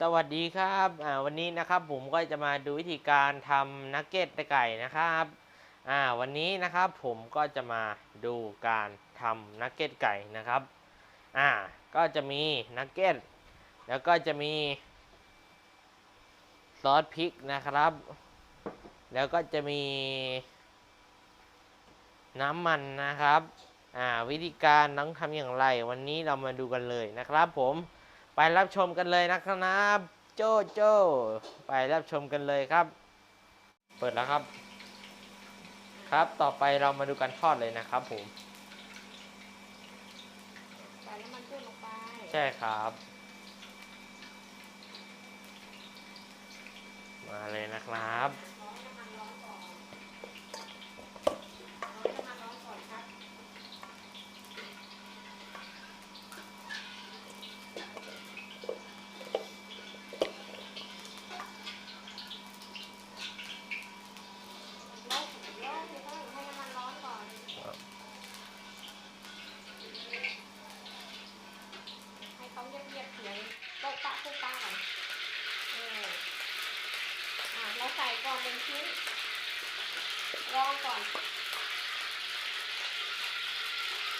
สวัสดีครับอ่าวันนี้นะครับผมก็จะมาดูวิธีการทำนักเก็ตไก่นะครับอ่าวันนี้นะครับผมก็จะมาดูการทำนักเก็ตไก่นะครับอ่าก็จะมีนักเก็ตแล้วก็จะมีซอสพริกนะครับ แล้วก็จะมีน้ำมันนะครับอ่าวิธีการต้องทำอย่างไร วันนี้เรามาดูกันเลยนะครับผม ไปรับชมกันเลยนะครับโจโจไปรับชมกันเลยครับ เปิดแล้วครับ ครับต่อไปเรามาดูการทอดเลยนะครับผมใส่น้ำมันพืชลงไปใช่ครับ มาเลยนะครับ ร้อนน้ำมันร้อนก่อนร้อนน้ำมันร้อนก่อนครับร้อนร้อนให้ต้องให้น้ำมันร้อนก่อน ให้เขาเยียบๆเสียงโต๊ะปะโต๊ะปะก่อนเอออะเราใส่ก่อนหนึ่งชิ้นลองก่อน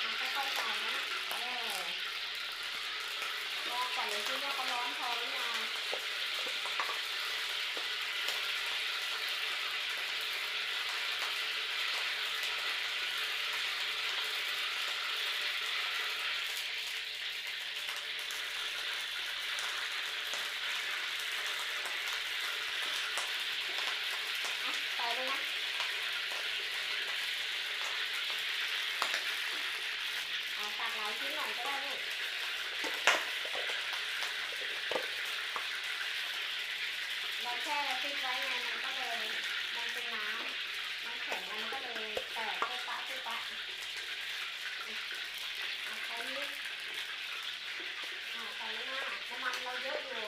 อะค่อยๆใส่นะเออลองก่อนหนึ่งชิ้นว่าเขาร้อนพอหรือยังอะใส่เลยนะอะตักหลายชิ้นหน่อยก็ได้ลูกเรา แช่ฟิตไว้ไงมันก็เลยมันเป็นน้ำน้ำแข็งมันก็เลยแตกปุ๊บปะปุ๊บปะอะใส่นิดอะใส่เลยนะน้ำมันเราเยอะอยู่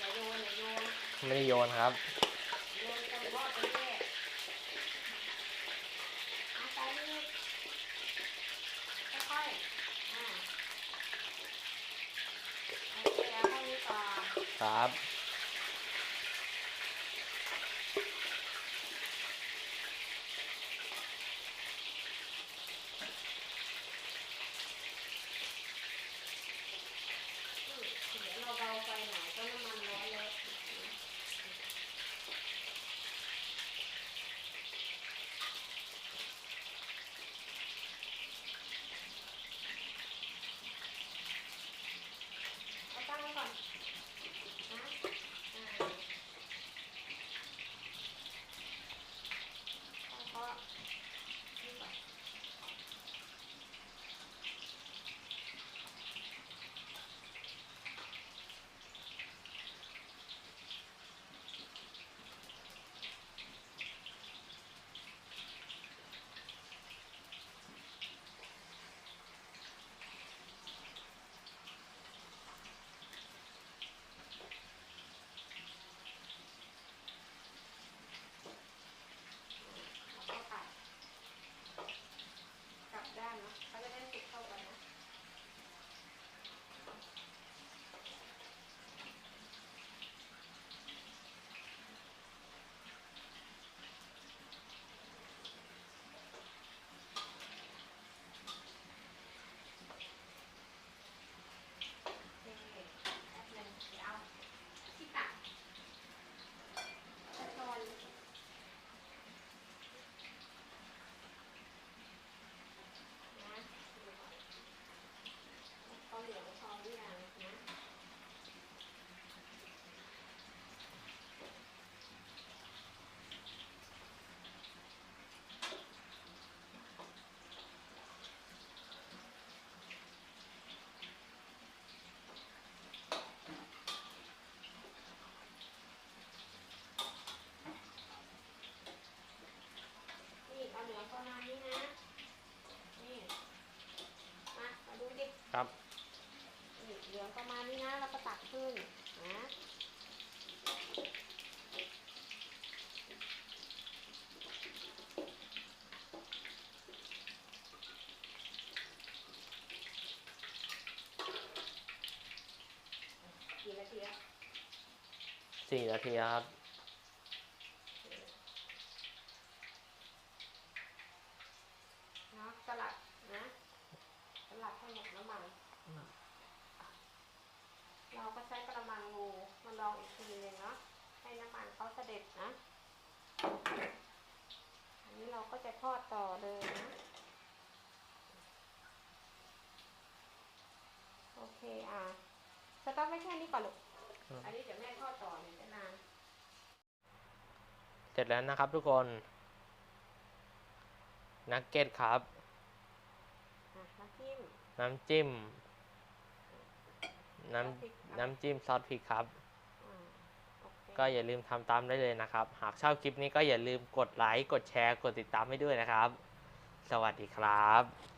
อย่าโยนอย่าโยนไม่ได้โยนครับ โยนจนรอดไปแน่เอาไปนี่ค่อยๆอ่าโอเคเอาเท่านี้ก่อน ค เหลืองประมาณนี้นะแล้วก็ตักขึ้นนะกี่นาทีสี่นาทีครับเนาะสลัดนะสลัดให้หมดน้ำมัน เราก็ใช้กระมังงูมาลองอีกทีหนึ่งเนาะให้น้ำมันเขาเสด็จนะ อันนี้เราก็จะทอดต่อเลยนะ โอเคอะสต๊อปไว้แค่นี้ก่อนลูกอืมอันนี้เดี๋ยวแม่ทอดต่อเลยจะนาน เสร็จแล้วนะครับทุกคน นักเก็ตครับอะน้ำจิ้ม น้ำจิ้ม น้ซอสพริกครับำน้ำจิ้มซอสพริกครับอ่าโอเคก็อย่าลืมทำตามได้เลยนะครับ หากชอบคลิปนี้ก็อย่าลืมกดไลค์ กดแชร์ กดติดตามให้ด้วยนะครับ สวัสดีครับ